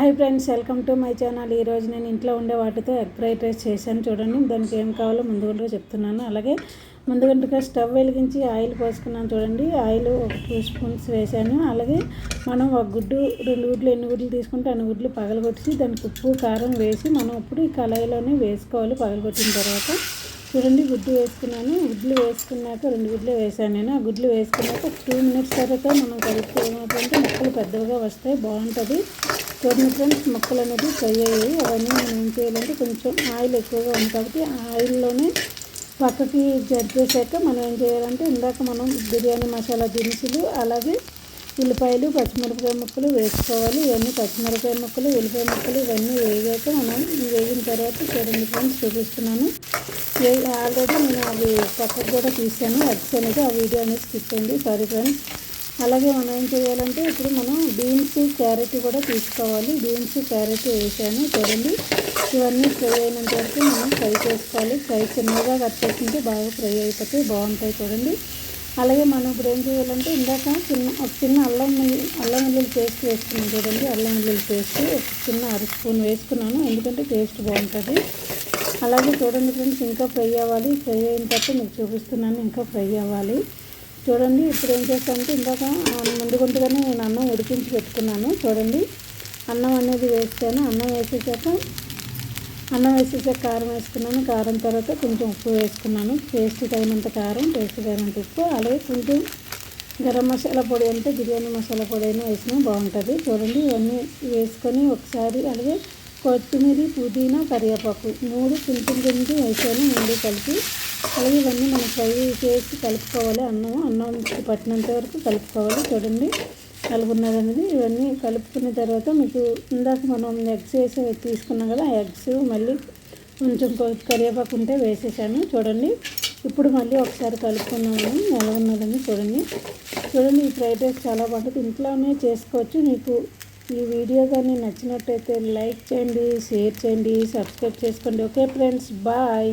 Hi friends welcome to my channel. ఈరోజు నేను ఇంట్లో ఉండే వాటితో ఎగ్ ఫ్రైడ్ రైస్ చేశాను చూడండి. దానికి ఏం కావాలో ముందుగా చెప్తున్నాను. అలాగే ముందుగా స్టవ్ వెలిగించి ఆయిల్ పోసుకున్నాను చూడండి. ఆయిల్ ఒక టూ స్పూన్స్ వేసాను అలాగే మనం ఒక గుడ్డు రెండు గుడ్లు ఎన్ని గుడ్లు తీసుకుంటే అన్ని గుడ్లు పగలగొట్టి దానికి ఉప్పు కారం వేసి మనం ఇప్పుడు ఈ కళాయిలోనే వేసుకోవాలి పగలగొట్టిన తర్వాత. చూడండి గుడ్డు వేసుకున్నాను. గుడ్లు వేసుకున్నాక రెండు గుడ్లు వేసాను నేను. ఆ గుడ్లు వేసుకున్నాక టూ మినిట్స్ తర్వాత మనం కలిపి ఏమవుతుందంటే ముక్కలు పెద్దగా వస్తాయి. బాగుంటుంది. చూడండి ఫ్రెండ్స్ ముక్కలు అనేది ఫ్రై అయ్యాయి. అవన్నీ మనం ఏం చేయాలంటే కొంచెం ఆయిల్ ఎక్కువగా ఉంది కాబట్టి ఆయిల్లోనే పక్కకి జరిపేసాక మనం ఏం చేయాలంటే ఇందాక మనం బిర్యానీ మసాలా దినుసులు అలాగే ఉల్లిపాయలు పచ్చిమిరపకాయ ముక్కలు వేసుకోవాలి. ఇవన్నీ పచ్చిమిరపకాయ ముక్కలు ఉల్లిపాయ ముక్కలు ఇవన్నీ వేగాక మనం వేగిన తర్వాత చూడండి ఫ్రెండ్స్ చూపిస్తున్నాను. ఆల్రెడీ నేను అవి పక్కకు కూడా తీసాను. ఎగ్స్ అనేది ఆ వీడియో అనేది స్కిప్ అయింది సారీ ఫ్రెండ్స్. అలాగే మనం ఏం చేయాలంటే ఇప్పుడు మనం బీన్స్ క్యారెట్ కూడా తీసుకోవాలి. బీన్స్ క్యారెట్ వేసాను చూడండి. ఇవన్నీ ఫ్రై అయినంత వరకు మనం ఫ్రై చేసుకోవాలి. ఫ్రై చిన్నగా కట్ చేసుకుంటే బాగా ఫ్రై అయిపోతే బాగుంటాయి చూడండి. అలాగే మనం ఇప్పుడు ఏం చేయాలంటే ఇందాక చిన్న ఒక చిన్న అల్లం అల్లం వెల్లుల్లి పేస్ట్ వేసుకున్నాం చూడండి. అల్లం వెల్లుల్లి పేస్ట్ ఒక చిన్న అర స్పూన్ వేసుకున్నాను. ఎందుకంటే టేస్ట్ బాగుంటుంది. అలాగే చూడండి ఫ్రెండ్స్ ఇంకా ఫ్రై అవ్వాలి. ఫ్రై అయిన తర్వాత మీకు చూపిస్తున్నాను ఇంకా ఫ్రై అవ్వాలి. చూడండి ఇప్పుడు ఏం చేస్తానంటే ఇందాక ముందుగుంటుగానే నేను అన్నం ఉడికించి పెట్టుకున్నాను. చూడండి అన్నం అనేది వేస్తాను. అన్నం వేసేసాక అన్నం వేసేసాక కారం వేసుకున్నాను. కారం తర్వాత కొంచెం ఉప్పు వేసుకున్నాను. టేస్ట్ తగినంత కారం టేస్ట్ తగినంత ఉప్పు అలాగే కొంచెం గరం మసాలా పొడి అంటే బిర్యానీ మసాలా పొడి అయినా వేసినా బాగుంటుంది. చూడండి ఇవన్నీ వేసుకొని ఒకసారి అలాగే కొత్తిమీర పుదీనా కరివేపాకు మూడు చిన్న గింజలు వేసాను మూడు కలిపి. అలాగే ఇవన్నీ మనం ఫ్రై చేసి కలుపుకోవాలి. అన్నం అన్నం పట్టినంత వరకు కలుపుకోవాలి. చూడండి కలుపున్నది అనేది. ఇవన్నీ కలుపుకున్న తర్వాత మీకు ఇందాక మనం ఎగ్స్ వేసి తీసుకున్నాం కదా ఆ ఎగ్స్ మళ్ళీ కొంచెం కరివేపాకు ఉంటే వేసేసాను. చూడండి ఇప్పుడు మళ్ళీ ఒకసారి కలుపుకున్నాము. ఎలా ఉన్నదని చూడండి. చూడండి ఈ ఫ్రైడ్ రైస్ చాలా బాగుంటుంది. ఇంట్లోనే చేసుకోవచ్చు. మీకు ఈ వీడియో కానీ నచ్చినట్టయితే లైక్ చేయండి షేర్ చేయండి సబ్స్క్రైబ్ చేసుకోండి. Okay friends bye.